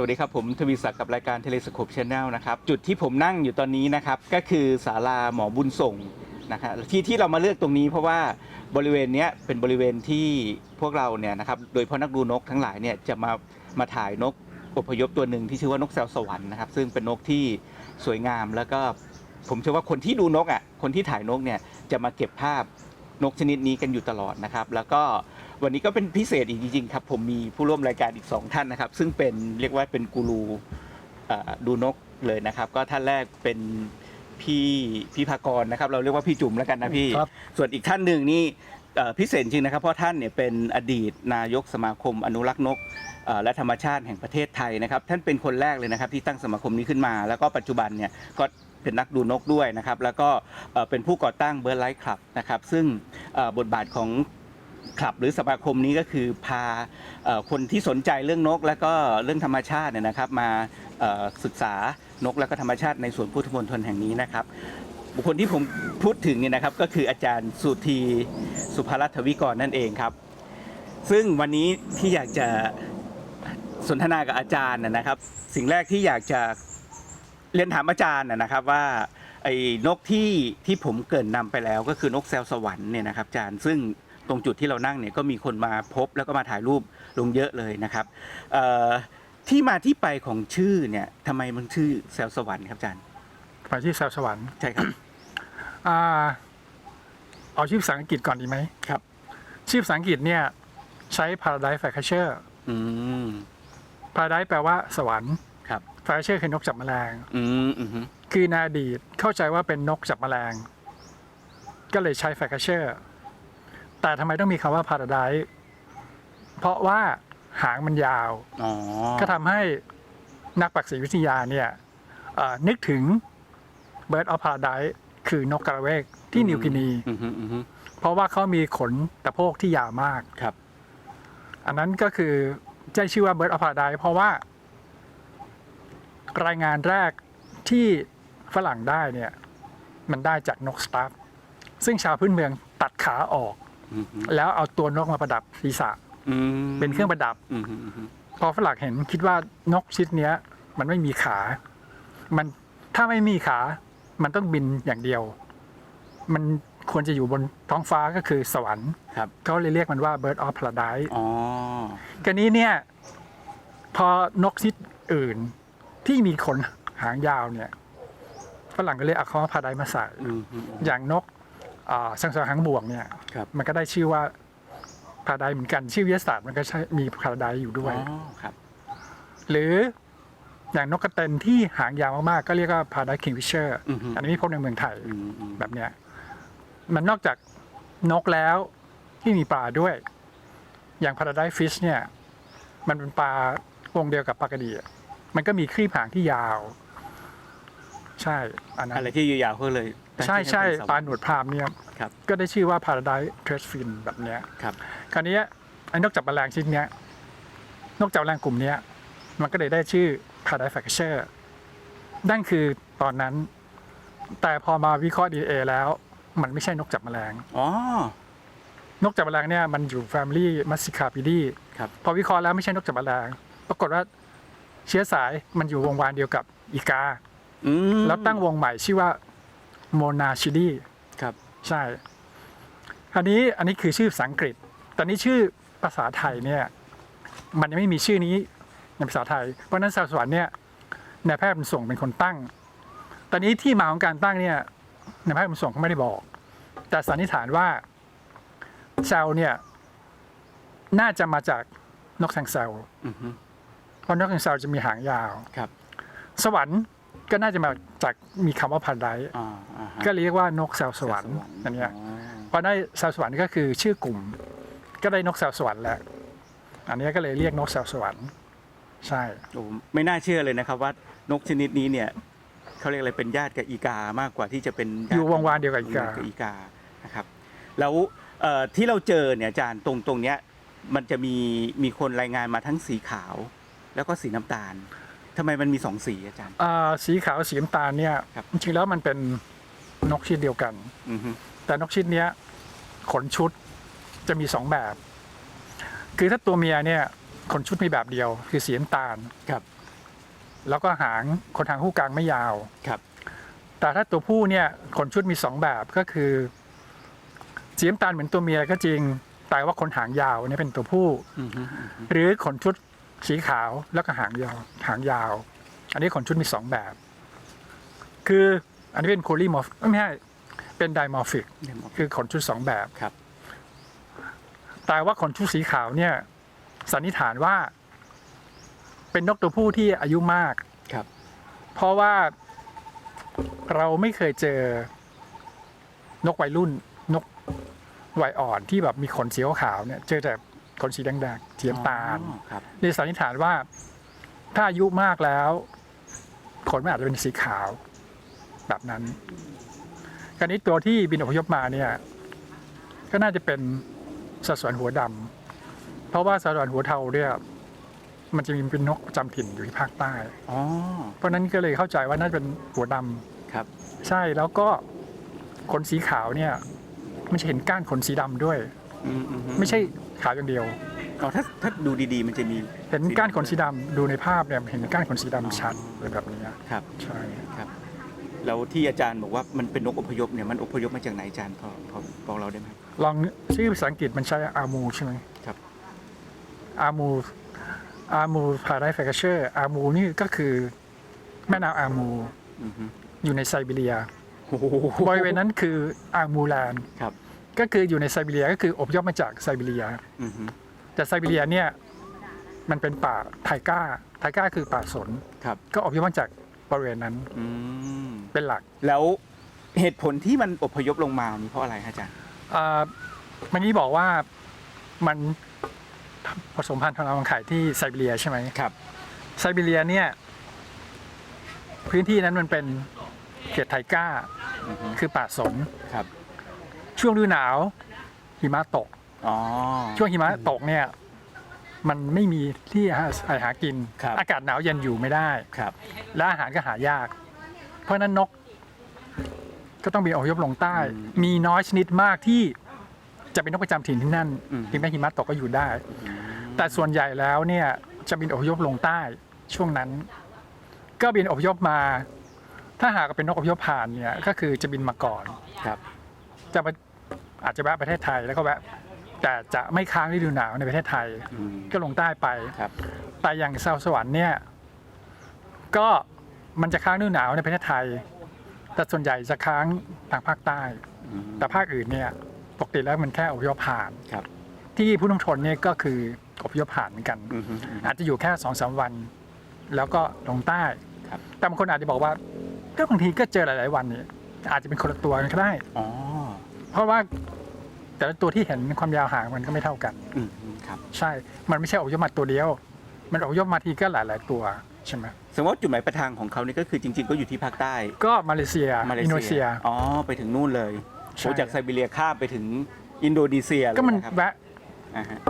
สวัสดีครับผมทวีศักดิ์กับรายการเทเลสโคปชแนลนะครับจุดที่ผมนั่งอยู่ตอนนี้นะครับก็คือศาลาหมอบุญส่งนะครับที่ที่เรามาเลือกตรงนี้เพราะว่าบริเวณเนี้ยเป็นบริเวณที่พวกเราเนี่ยนะครับโดยเฉพาะนักดูนกทั้งหลายเนี่ยจะมามาถ่ายนกอพยพตัวหนึ่งที่ชื่อว่านกแซวสวรรค์นะครับซึ่งเป็นนกที่สวยงามแล้วก็ผมเชื่อว่าคนที่ดูนกอะคนที่ถ่ายนกเนี่ยจะมาเก็บภาพ นกชนิดนี้กันอยู่ตลอดนะครับ แล้วก็วันนี้ก็เป็นพิเศษอีกจริงๆครับ ผมมีผู้ร่วมรายการอีก 2 ท่านนะครับ ซึ่งเป็นเรียกว่าเป็นกูรูเอ่อดูนกเลยนะครับ ก็ท่านแรกเป็นพี่พี่ภากรนะครับ เราเรียกว่าพี่จุ๋มแล้วกันนะพี่ครับส่วนอีกท่านหนึ่งนี่เอ่อพิเศษจริงนะครับ เพราะท่านเนี่ยเป็นอดีตนายกสมาคมอนุรักษ์นกเอ่อและธรรมชาติแห่งประเทศไทยนะครับ ท่านเป็นคนแรกเลยนะครับ ที่ตั้งสมาคมนี้ขึ้นมา แล้วก็ปัจจุบันเนี่ยก็ เป็นนักดูนกด้วยนะครับ แล้วก็เป็นผู้ก่อตั้งเบิร์ดไลท์คลับนะครับซึ่งบทบาทของคลับหรือสมาคมนี้ก็คือพาอคนที่สนใจเรื่องนก และก็เรื่องธรรมชาติเนี่ยนะครับมาศึกษานกและก็ธรรมชาติในสวนพุทธมณฑลแห่งนี้นะครับ บุคคลที่ผมพูดถึงเนี่ยนะครับก็คืออาจารย์สุธีสุภรัตวิกรนั่นเองครับ ซึ่งวันนี้ที่อยากจะสนทนากับอาจารย์นะครับ สิ่งแรกที่อยากจะ เรียนถามอาจารย์นะนะครับว่าไอ้นกที่ที่ผมเกรินนำไปแล้วก็คือนกแซวสวรรค์เนี่ยนะครับอาจารย์ซึ่งตรงจุดที่เรานั่งเนี่ยก็มีคนมาพบแล้วก็มาถ่ายรูปลงเยอะเลยนะครับเอ่อที่มาที่ไปของชื่อเนี่ยทำไมมันชื่อแซวสวรรค์ครับอาจารย์ไปที่แซวสวรรค์ใช่ครับ อ่าเอาชื่อภาษาอังกฤษก่อนดีไหมครับ ชื่อภาษาอังกฤษเนี่ยใช้ paradise flycatcher อืม paradise แปลว่าสวรรค์ ครับ flycatcher คือนกจับแมลง อืมอืมฮึคือในอดีตเข้าใจว่าเป็นนกจับแมลง ก็เลยใช้ flycatcher แต่ทำไมต้องมีคำว่า paradise เพราะว่าหางมันยาว อ๋อก็ทำให้นักปักษีวิทยาเนี่ยเอ่อนึกถึง bird of paradise คือนกกระเวกที่นิวกินี อืมฮึอืมฮึเพราะว่าเขามีขนตะโพกที่ยาวมาก ครับ อันนั้นก็คือได้ชื่อว่า bird of paradise เพราะว่า รายงานแรกที่ฝรั่งได้เนี่ยมันได้จากนกสตาร์ฟซึ่งชาวพื้นเมืองตัดขาออกอืมฮึแล้วเอาตัวนกมาประดับศีรษะอืมเป็นเครื่องประดับอืมฮึอืมฮึพอฝรั่งเห็นคิดว่านกชนิดเนี้ย มันไม่มีขา มันถ้าไม่มีขา มันต้องบินอย่างเดียว มันควรจะอยู่บนท้องฟ้าก็คือสวรรค์ครับเขาเลยเรียกมันว่า bird of paradise อ๋อกันนี้เนี่ย พอนกชนิดอื่น ที่มีขนหางยาวเนี่ยฝรั่งก็เลยเอาคำว่า paradise มาใส่อืมฮึอย่างนกอ่าสังสารหางบวกเนี่ยครับมันก็ได้ชื่อว่า paradise เหมือนกันชื่อวิทยาศาสตร์มันก็ใช้มี paradise อยู่ด้วยอ๋อครับหรืออย่างนกกระเตนที่หางยาวมากๆก็เรียกว่า paradise kingfisher อือฮึอันนี้ไม่พบในเมืองไทยอืมอืมแบบเนี้ยมันนอกจากนกแล้วที่มีปลาด้วย อย่าง paradise fish เนี่ย มันเป็นปลาวงเดียวกับปลากระดีอะ มันก็มีครีบหางที่ยาว ใช่อันนั้อะไรนที่ยาวๆก็เลยตั้งใช่อใช่เป็นสวรรค์ปลาหนวดพรามเนี่ยครับก็ได้ชื่อว่า paradise treshfin แบบเนี้ยครับ คราวนี้ไอ้นกจับแมลงชนิดเนี้ยนกจับแมลงกลุ่มเนี้ย มันก็เลยได้ชื่อ paradise flycatcher นั่นคือตอนนั้น แต่พอมาวิเคราะห์ DNA แล้ว มันไม่ใช่นกจับแมลงอ๋อนกจับแมลงเนี่ยมันอยู่ family Massicapidae ครับพอวิเคราะห์แล้วไม่ใช่นกจับแมลง ปรากฏว่า เชื้อสายมันอยู่วงวานเดียวกับอีกา อืมแล้วตั้งวงใหม่ชื่อว่า Monachidae ครับ ใช่ อันนี้อันนี้คือชื่อภาษาอังกฤษ แต่นี่ชื่อภาษาไทยเนี่ย มันยังไม่มีชื่อนี้ในภาษาไทย เพราะฉะนั้นสาวสวรรค์เนี่ยนายแพทย์บุญส่งเป็นคนตั้ง ตอนนี้ที่มาของการตั้งเนี่ยนายแพทย์บุญส่งเขาไม่ได้บอก แต่สันนิษฐานว่าแซลเนี่ย น่าจะมาจากนกแซงแซลอือฮึเพ ราะนกแซงแซลจะมีหางยาว ครับ สวรรค์ก็น่าจะมาจากมีคำว่าพันไดอ่าอ่าฮะก็เรียกว่านกแซวสวรรค์อันเนี้ยอ๋อพอได้แซวสวรรค์ก็คือชื่อกลุ่ม ก็ได้นกแซวสวรรค์แล้วอันนี้ก็เลยเรียกนกแซวสวรรค์ ใช่ โอ้ไม่น่าเชื่อเลยนะครับว่านกชนิดนี้เนี่ยเขาเรียกอะไรเป็นญาติกับอีกามากกว่าที่จะเป็นญติอยู่วงวานเดียวกับอีกากับอีกานะครับแล้วเอ่อที่เราเจอเนี่ยอาจารย์ตรงตรงเนี้ยมันจะมีมีคนรายงานมาทั้งสีขาว แล้วก็สีน้ำตาลทำไมมันมีสองสีอาจารย์ อ่าสีขาวสีน้ำตาลเนี่ยครับ จริงๆแล้วมันเป็นนกชนิดเดียวกัน อือฮึแต่นกชนิดเนี้ยขนชุดจะมีสองแบบ คือถ้าตัวเมียเนี่ยขนชุดมีแบบเดียว คือสีน้ำตาล ครับแล้วก็หางขนหางคู่กลางไม่ยาว ครับแต่ถ้าตัวผู้เนี่ยขนชุดมีสองแบบก็คือสีน้ำตาลเหมือนตัวเมียก็จริง แต่ว่าขนหางยาวเนี่ยเป็นตัวผู้ อือฮึหรือขนชุด สีขาวแล้วก็หางยาวหางยาว อันนี้ขนชุดมีสองแบบ คืออันนี้เป็นโพลีมอร์ฟไม่ใช่เป็นไดมอร์ฟิกเดี๋ยวมาคือขนชุดสองแบบครับ แต่ว่าขนชุดสีขาวเนี่ยสันนิษฐานว่า เป็นนกตัวผู้ที่อายุมากครับ เพราะว่าเราไม่เคยเจอนกวัยรุ่นนกวัยอ่อนที่แบบมีขนสีขาวๆเนี่ย เจอแต่ ขนสีแดงๆสีน้ำตาลอ๋อครับ นี่สันนิษฐานว่า ถ้าอายุมากแล้วขนมันอาจจะเป็นสีขาว แบบนั้นคราวนี้ตัวที่บินอพยพมาเนี่ย ก็น่าจะเป็นสัตว์สวนหัวดำเพราะว่าสัตว์สวนหัวเทาเนี่ยมันจะมีเป็นนกประจำถิ่นอยู่ที่ภาคใต้ อ๋อ เพราะฉะนั้นก็เลยเข้าใจว่าน่าจะเป็นหัวดำครับ ใช่แล้วก็ขนสีขาวเนี่ย มันจะเห็นก้านขนสีดำด้วย อืมอือืไม่ใช่ขาวอย่างเดียวอ๋อถ้าถ้าดูดีๆ มันจะมีเห็นก้านขนสีดำดูในภาพเนี่ยเห็นก้านขนสีดำชัดเลยแบบนี้ครับ ใช่ครับแล้วที่อาจารย์บอกว่ามันเป็นนกอพยพเนี่ยมันอพยพมาจากไหนอาจารย์พอพอบอกเราได้ไหมครับลองชื่อภาษาอังกฤษมันใช้อามูใช่ไหมครับ อามูอามูพาราไดแฟกเชอร์อามูนี่ก็คือแม่น้ำอามูอือฮึอยู่ในไซบีเรียโอ้โห บริเวณนั้นคืออามูแลนด์ครับ ก็คืออยู่ในไซบีเรียก็คืออพยพมาจากไซบีเรียอือฮึแต่ไซบีเรียเนี่ยมันเป็นป่าไทก้า ไทก้าคือป่าสนครับ ก็อพยพมาจากบริเวณนั้นอืมเป็นหลัก แล้วเหตุผลที่มันอพยพลงมานี่เพราะอะไรครับอาจารย์อ่าเมื่อกี้บอกว่ามันผสมพันธุ์ทางรังไข่ที่ไซบีเรียใช่ไหมครับ ไซบีเรียเนี่ย พื้นที่นั้นมันเป็นเขตไทก้าอือฮึคือป่าสนครับ ช่วงฤดูหนาวหิมะตก อ๋อ ช่วงหิมะตกเนี่ย มันไม่มีที่หาหากิน ครับ อากาศหนาวเย็นอยู่ไม่ได้ ครับ และอาหารก็หายาก เพราะฉะนั้นนก ก็ต้องบินอพยพลงใต้ มีน้อยชนิดมากที่จะเป็นนกประจำถิ่นที่นั่นอืม ถึงแม้หิมะตกก็อยู่ได้อืมแต่ส่วนใหญ่แล้วเนี่ยจะบินอพยพลงใต้ช่วงนั้น ก็บินอพยพมา ถ้าหากเป็นนกอพยพผ่านเนี่ย ก็คือจะบินมาก่อน ครับ จะมา อาจจะแวะประเทศไทยแล้วก็แวะแต่จะไม่ค้างฤดูหนาวในประเทศไทย อืม ก็ลงใต้ไป ครับแต่อย่างชาวสวรรค์เนี่ย ก็มันจะค้างฤดูหนาวในประเทศไทย แต่ส่วนใหญ่จะค้างทางภาคใต้ อืมแต่ภาคอื่นเนี่ยปกติแล้วมันแค่อพยพผ่าน ครับที่พุทธมณฑลเนี่ยก็คืออพยพผ่านเหมือนกัน อือฮึอืมอาจจะอยู่แค่สองสามวัน แล้วก็ลงใต้ครับ แต่บางคนอาจจะบอกว่า ก็บางทีก็เจอหลาย ๆ วันเนี่ยอาจจะเป็นคนละตัวกันก็ได้ อ๋อ เพราะว่าแต่ละตัวที่เห็นความยาวหางมันก็ไม่เท่ากันอืมอืมครับ ใช่ มันไม่ใช่อพยพมาตัวเดียว มันอพยพมาทีก็หลายๆตัวใช่ไหมสมมติว่าจุดหมายปลายทางของเขานี่ก็คือจริง ๆ ก็อยู่ที่ภาคใต้ ก็มาเลเซีย มาเลอินโดนีเซียอ๋อ ไปถึงนู่นเลยใช่ โอ้จากไซบีเรียข้ามไปถึงอินโดนีเซียเลยก็มันนะครับแวะอ่าฮะ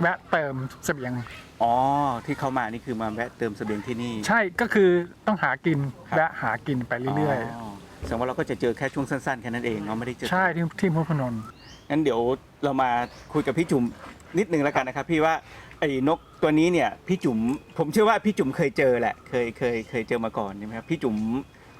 แวะเติมเสบียง อ๋อ ที่เขามานี่คือมาแวะเติมเสบียงที่นี่ ใช่ก็คือต้องหากินครับ แวะหากินไปเรื่อย แสดงว่าเราก็จะเจอแค่ช่วงสั้นๆแค่นั้นเองเนาะไม่ได้เจอๆใช่ที่ที่พุทธพนนท์งั้นเดี๋ยวเรามาคุยกับพี่จุ๋มนิดนึงแล้วกันนะครับ พี่ว่าไอ้นกตัวนี้เนี่ยพี่จุ๋มผมเชื่อว่าพี่จุ๋มเคยเจอแหละเคยเคยเคยเจอมาก่อนใช่ไหมครับพี่จุ๋ม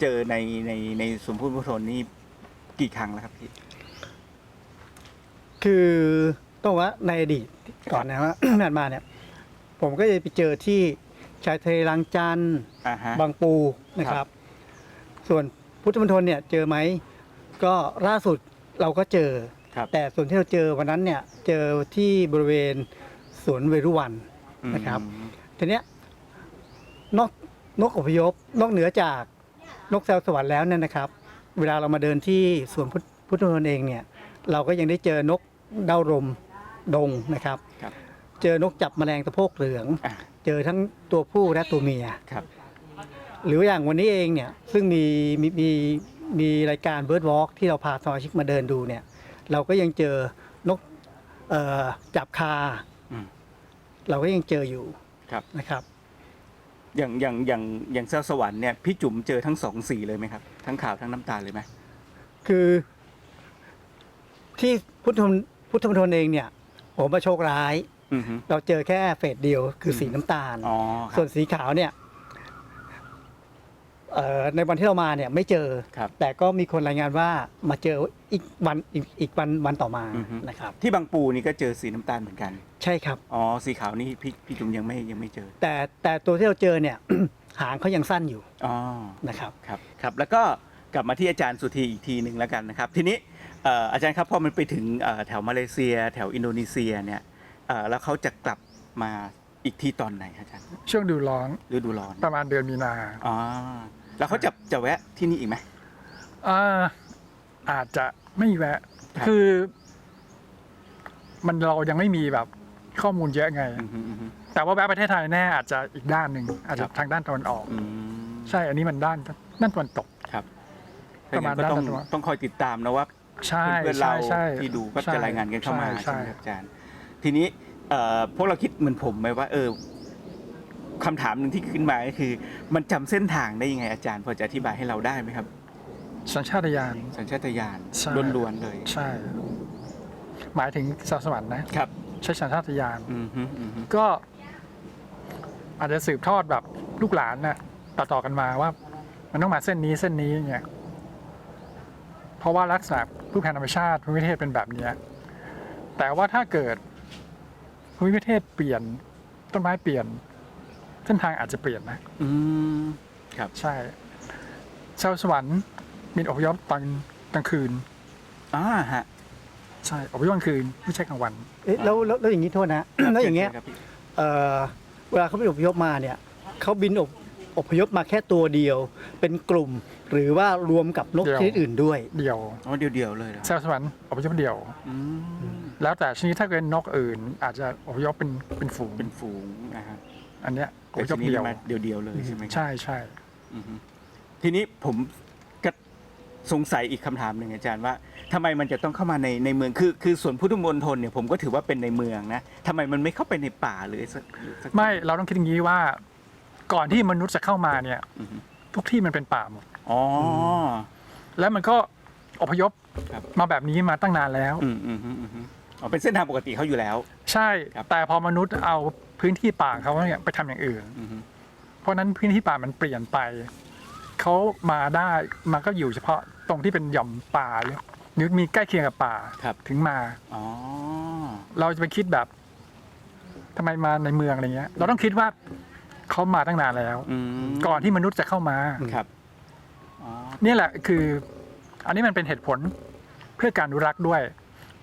เจอในในในสวนพุทธมณฑลนี่กี่ครั้งแล้วครับพี่ คือต้องว่าในอดีตก่อนนะว่า ผ่านมาเนี่ย ผมก็จะไปเจอที่ชายทะเลลังจันทร์อ่าฮะ บางปูนะครับส่วน พุทธมณฑลเนี่ยเจอไหมก็ล่าสุดเราก็เจอ ครับ แต่ส่วนที่เราเจอวันนั้นเนี่ยเจอที่บริเวณสวนเวรุวันนะครับอืมทีเนี้ยนกนกอพยพนอกเหนือจากนกแซวสวรรค์แล้วเนี่ยนะครับ เวลาเรามาเดินที่สวนพุทธพุทธมณฑลเองเนี่ยเราก็ยังได้เจอนกเด้ารมดงนะครับ ครับ เจอนกจับแมลงตะโพกเหลือง อะ เจอทั้งตัวผู้และตัวเมีย ครับ หรืออย่างวันนี้เองเนี่ยซึ่งมีมีมีมีรายการ Bird Walk ที่เราพาสมาชิกมาเดินดูเนี่ยเราก็ยังเจอนกเอ่อจับคา อืม เราก็ยังเจออยู่ครับ นะครับ อย่างอย่างอย่างอย่างเซลสวรรค์เนี่ยพี่จุ๋มเจอทั้งสองสีเลยไหมครับ ทั้งขาวทั้งน้ำตาลเลยไหมคือที่พุทธมณพุทธมณฑลเองเนี่ยผมมาโชคร้าย อือฮึเราเจอแค่เฟสเดียวคือสีน้ำตาล อ๋อคส่รัวบนสีขาวเนี่ย เอ่อในวันที่เรามาเนี่ยไม่เจอ ครับ แต่ก็มีคนรายงานว่ามาเจออีกวันอีกอีกวันวันต่อมาอือฮึ นะครับ ที่บางปูนี่ก็เจอสีน้ำตาลเหมือนกัน ใช่ครับ อ๋อ สีขาวนี่พี่พี่จุ๋มยังไม่ยังไม่เจอ แต่แต่ตัวที่เราเจอเนี่ย หางเขายังสั้นอยู่อ๋อ นะครับ ครับครับแล้วก็กลับมาที่อาจารย์สุธีอีกทีหนึ่งแล้วกันนะครับ ทีนี้เอ่ออาจารย์ครับพอมันไปถึงเอ่อแถวมาเลเซีย แถวอินโดนีเซียเนี่ยเอ่อแล้วเขาจะกลับมาอีกทีตอนไหนครับอาจารย์ช่วงดูร้อนฤดูร้อนประมาณเดือนมีนา อ๋อ แล้วเขาจะจะแวะที่นี่อีกไหม อ่าอาจจะไม่แวะ ครับ คือ มันเรายังไม่มีแบบข้อมูลเยอะไง อืมฮึอืมฮึ แต่ว่าแวะประเทศไทยแน่อาจจะอีกด้านหนึ่งอาจคจะรับ ทางด้านตะวันออก อืมใช่อันนี้มันด้านด้านตะวันตก ครับประมาณถ้อย่งนั้นก็ต้องด้านตะวันต้องคอยติดตามนะว่า ใช่เพื่อนๆเราใช่ใช่ที่ดูก็ใช่จะรายงานกันเข้ามาใช่ใช่ไหมใช่ครับอาจารย์ ทีนี้เอ่อพวกเราคิดเหมือนผมไหมว่าเออ คำถามหนึ่งที่ขึ้นมาก็คือ มันจำเส้นทางได้ยังไงอาจารย์ พอจะอธิบายให้เราได้ไหมครับ สัญชาตญาณ สัญชาตญาณใช่ ล้วนๆเลยใช่ หมายถึงสาวสวรรค์นะ ครับ ใช้สัญชาตญาณอืมฮึอืมฮึก็ อาจจะสืบทอดแบบลูกหลานน่ะต่อๆกันมาว่า มันต้องมาเส้นนี้เส้นนี้เนี่ยเพราะว่าลักษณะรูปแผนธรรมชาติภูมิประเทศเป็นแบบเนี้ยแต่ว่าถ้าเกิดภูมิประเทศเปลี่ยนต้นไม้เปลี่ยน เส้นทางอาจจะเปลี่ยนนะ อืมครับ ใช่ชาวสวรรค์มีอพยพตอนกลางคืน อ่าฮะใช่อพยพกลางคืนไม่ใช่กลางวัน เอ๊ะแล้วแล้วแล้วอย่างนี้โทษนะ แล้วอย่างเงี้ยครับพี่เอ่อเวลาเขาไปอพยพมาเนี่ยเขาบินอพอพยพมาแค่ตัวเดียว เป็นกลุ่ม หรือว่ารวมกับนกเดี่ยว ชนิดอื่นด้วย เดียวอ๋อเดียวๆเลยเหรอชาวสวรรค์อพยพเดียว อืมแล้วแต่ชนิดถ้าเป็นนกอื่น อาจจะอพยพเป็นเป็นฝูงเป็นฝูงนะฮะอันเนี้ย อแต่พยทีพนี้เดียวมาเดียวๆเลยใช่ไหมครับ ใช่ใช่ อือฮึทีนี้ผมก็สงสัยอีกคำถามหนึ่งอาจารย์ว่าทำไมมันจะต้องเข้ามาในในเมืองคือคือส่วนพุทธมณฑลเนี่ยผมก็ถือว่าเป็นในเมืองนะทำไมมันไม่เข้าไปในป่าเลยสักหรือสัก ไม่เราต้องคิดอย่างนี้ว่าก่อนที่มนุษย์จะเข้ามาเนี่ย อือฮึ ทุกที่มันเป็นป่าหมด อ๋อแล้วมันก็อพยพครับมาแบบนี้มาตั้งนานแล้ว อืมอืมอืมอืมอ๋อเป็นเส้นทางปกติเขาอยู่แล้ว ใช่ ครับ แต่พอมนุษย์เอา พื้นที่ป่าเขาเนี่ยไปทำอย่างอื่นอือฮึเพราะฉะนั้นพื้นที่ป่ามันเปลี่ยนไป เขามาได้มันก็อยู่เฉพาะตรงที่เป็นหย่อมป่าหรือหรือมีใกล้เคียงกับป่าครับถึงมาอ๋อเราจะไปคิดแบบทำไมมาในเมืองอะไรเงี้ย เราต้องคิดว่าเขามาตั้งนานแล้วอืมก่อนที่มนุษย์จะเข้ามาครับอ๋อเนี่ยแหละคือ อันนี้มันเป็นเหตุผลเพื่อการอนุรักษ์ด้วย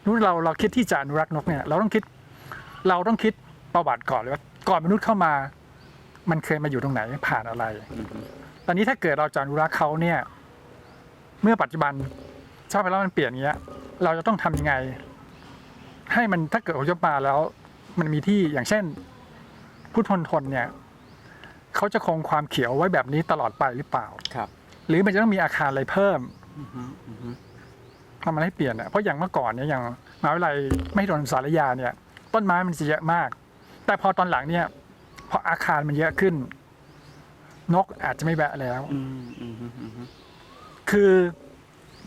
นู้นเราเราคิดที่จะอนุรักษ์นกเนี่ย เราต้องคิด เราต้องคิด ประวัติก่อนเลยว่าก่อนมนุษย์เข้ามา มันเคยมาอยู่ตรงไหนผ่านอะไรอือฮึตอนนี้ถ้าเกิดเราจะอนุรักษ์เขาเนี่ย เมื่อปัจจุบันสภาพแวดล้อมมันเปลี่ยนอย่างเงี้ย เราจะต้องทำยังไง ให้มันถ้าเกิดอพยพมาแล้ว มันมีที่อย่างเช่นพุทธมณฑลเนี่ยเขาจะคงความเขียวไว้แบบนี้ตลอดไปหรือเปล่าครับ หรือมันจะต้องมีอาคารอะไรเพิ่มอือฮึอือฮึทำมันให้เปลี่ยนอะเพราะอย่างเมื่อก่อนเนี่ยอย่างมหาวิทยาลัยไม่โดนสารยาเนี่ย ต้นไม้มันจะเยอะมาก แต่พอตอนหลังเนี่ยพออาคารมันเยอะขึ้น นกอาจจะไม่แวะแล้ว อืมอืมอืมอืมอืมคือ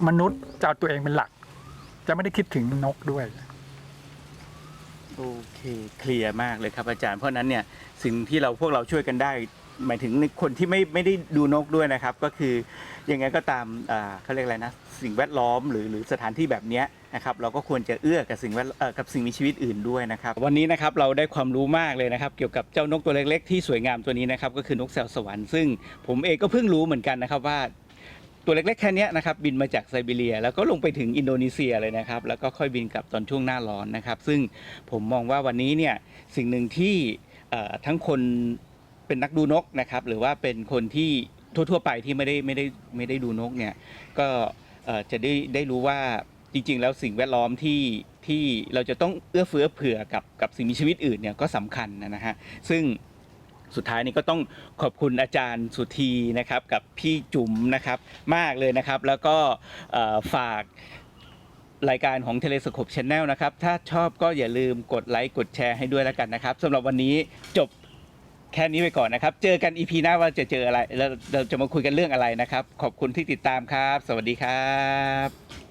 มนุษย์จะเอาตัวเองเป็นหลัก จะไม่ได้คิดถึงนกด้วย โอเค เคลียร์มากเลยครับอาจารย์ เพราะฉะนั้นเนี่ยสิ่งที่เราพวกเราช่วยกันได้ หมายถึงคนที่ไม่ไม่ได้ดูนกด้วยนะครับ ก็คือยังไงก็ตามเขาเรียกอะไรนะสิ่งแวดล้อมหรือหรือสถานที่แบบนี้นะครับเราก็ควรจะเอื้อกับสิ่งแวดกับสิ่งมีชีวิตอื่นด้วยนะครับ วันนี้นะครับเราได้ความรู้มากเลยนะครับ เกี่ยวกับเจ้านกตัวเล็กๆที่สวยงามตัวนี้นะครับก็คือนกแซวสวรรค์ซึ่งผมเองก็เพิ่งรู้เหมือนกันนะครับว่าตัวเล็กๆแค่นี้นะครับบินมาจากไซบีเรีย แล้วก็ลงไปถึงอินโดนีเซียเลยนะครับ แล้วก็ค่อยบินกลับตอนช่วงหน้าร้อนนะครับ ซึ่งผมมองว่าวันนี้เนี่ยสิ่งหนึ่งที่ทั้งคน เป็นนักดูนกนะครับหรือว่าเป็นคนที่ทั่วๆไปที่ไม่ได้ไม่ได้ไม่ได้ดูนกเนี่ยก็จะได้ได้รู้ว่าจริง ๆ แล้วสิ่งแวดล้อมที่ที่เราจะต้องเอื้อเฟื้อเผื่อกับกับสิ่งมีชีวิตอื่นเนี่ยก็สำคัญนะฮะซึ่งสุดท้ายนี้ก็ต้องขอบคุณอาจารย์สุธีนะครับกับพี่จุ๋มนะครับมากเลยนะครับ แล้วก็ฝากรายการของเทเลสโคปชแนลนะครับ ถ้าชอบก็อย่าลืมกดไลค์กดแชร์ให้ด้วยแล้วกันนะครับสำหรับวันนี้จบ แค่นี้ไปก่อนนะครับ เจอกันอีพีหน้าว่าจะเจออะไรแล้วเราจะมาคุยกันเรื่องอะไรนะครับ ขอบคุณที่ติดตามครับ สวัสดีครับ